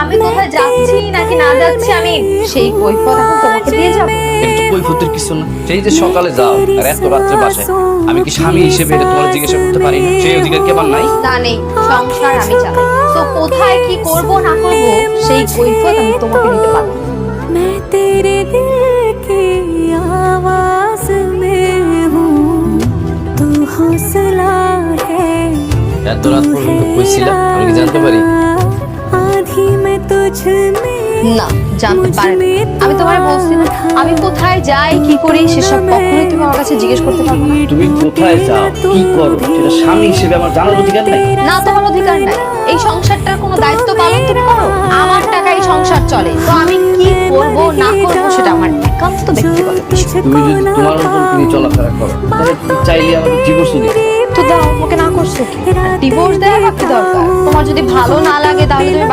আমি কোথায় যাচ্ছি নাকি না যাচ্ছি আমি সেই কৈফত এখন তোমাকে দিয়ে যাবো এটা তো কৈফতের কিছু না সেই যে সকালে যাও আর এত রাত্রে বাসায় আমি কি স্বামী হিসেবে এটা তোমার জিজ্ঞাসা করতে পারি না সেই অধিকার কি আমার নাই না নেই সংসার আমি চালাই তো কোথায় কি করব না করব সেই কৈফত আমি তোমাকে দিতে পারবো না। मैं तेरे दिल की आवाज में हूँ तू हौसला है এত রাত পর্যন্ত কইছিলাম আমি কি জানতে পারি आधी मैं तुझ में না জানতে পারেন আমি তোমার বলছি না। আমি কোথায় যাই কি করি সেসব কখনোই তুমি আমার কাছে জিজ্ঞেস করতে পারবে না। তুমি কোথায় যাও কি করো সেটা স্বামী হিসেবে আমার জানার অধিকার নাই? না তোমার অধিকার নাই। এই সংসারটার কোনো দায়িত্ব পালন তুমি করো? আমার টাকা এই সংসার চলে। তো আমি কি করব না করব সেটা আমার একান্ত ব্যক্তিগত বিষয়। তুমি যদি তোমার মতন তুমি চলাফেরা করো তাহলে চাইলে আমাকে ডিভোর্স দিতে তো দাও আমাকে না করছ কি? ডিভোর্স দেওয়ার কি দরকার? তোমার যদি ভালো না লাগে তাহলে তুমি